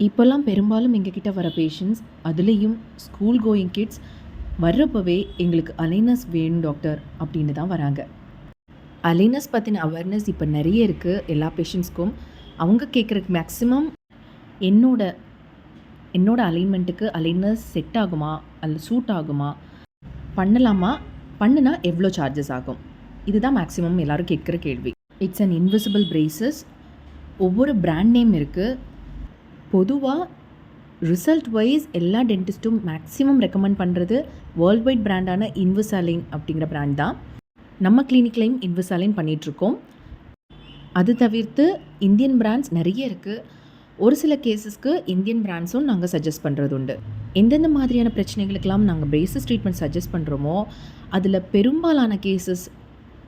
இப்போல்லாம் பெரும்பாலும் எங்ககிட்ட வர பேஷண்ட்ஸ் அதுலேயும் ஸ்கூல் கோயிங் கிட்ஸ் வர்றப்பவே எங்களுக்கு அலைனஸ் வேணும் டாக்டர் அப்படின்னு தான் வராங்க. அலைனஸ் பற்றின அவேர்னஸ் இப்போ நிறைய இருக்குது எல்லா பேஷண்ட்ஸ்க்கும் அவங்க கேட்குற மேக்ஸிமம் என்னோட என்னோட அலைன்மெண்ட்டுக்கு அலைனஸ் செட் ஆகுமா அல்ல சூட் ஆகுமா பண்ணலாமா பண்ணுனா எவ்வளோ சார்ஜஸ் ஆகும்? இதுதான் மேக்ஸிமம் எல்லாரும் கேட்குற கேள்வி. இட்ஸ் அன் இன்விசிபிள் பிரேசஸ் ஒவ்வொரு பிராண்ட் நேம் இருக்குது பொதுவாக ரிசல்ட் வைஸ் எல்லா டென்டிஸ்ட்டும் மேக்ஸிமம் ரெக்கமெண்ட் பண்ணுறது வேர்ல்ட் வைட் பிராண்டான இன்வசாலின் அப்படிங்கிற பிராண்ட் தான். நம்ம கிளினிக்லையும் இன்வசாலின் பண்ணிகிட்ருக்கோம் அது தவிர்த்து இந்தியன் பிராண்ட்ஸ் நிறைய இருக்குது ஒரு சில கேஸஸ்க்கு இந்தியன் பிராண்ட்ஸும் நாங்கள் சஜஸ்ட் பண்ணுறது உண்டு. எந்தெந்த மாதிரியான பிரச்சனைகளுக்கெல்லாம் நாங்கள் பேசிஸ் ட்ரீட்மெண்ட் சஜஸ்ட் பண்ணுறோமோ அதில் பெரும்பாலான கேசஸ்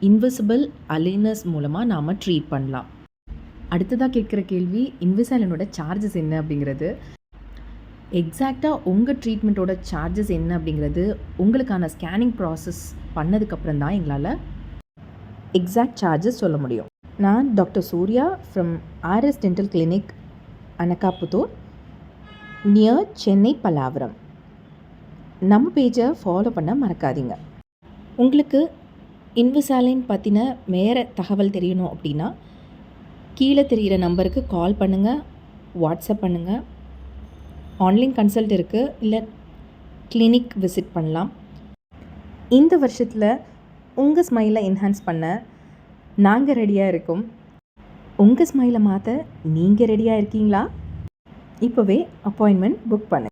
இன்விசிபிள் அலைனஸ் மூலமாக நாம் ட்ரீட் பண்ணலாம். அடுத்ததாக கேட்குற கேள்வி இன்விசாலினோட சார்ஜஸ் என்ன அப்படிங்கிறது? எக்ஸாக்டாக உங்கள் ட்ரீட்மெண்ட்டோட சார்ஜஸ் என்ன அப்படிங்கிறது உங்களுக்கான ஸ்கேனிங் ப்ராசஸ் பண்ணதுக்கப்புறம் தான் எங்களால் எக்ஸாக்ட் சார்ஜஸ் சொல்ல முடியும். நான் doctor Surya from R S dental clinic Anakaputhur near Chennai Pallavaram நம்ம பேஜை ஃபாலோ பண்ண மறக்காதீங்க. உங்களுக்கு இன்விசாலின் பற்றின வேறு தகவல் தெரியணும் அப்படின்னா கீழே தெரிகிற நம்பருக்கு கால் பண்ணுங்கள் வாட்ஸ்அப் பண்ணுங்கள் ஆன்லைன் கன்சல்ட் இருக்குது இல்லை கிளினிக் விசிட் பண்ணலாம். இந்த வருஷத்தில் உங்கள் ஸ்மைலை என்ஹான்ஸ் பண்ண நாங்கள் ரெடியாக இருக்கோம். உங்கள் ஸ்மைலை மாற்ற நீங்கள் ரெடியாக இருக்கீங்களா? இப்போவே அப்பாயின்மெண்ட் புக் பண்ணு.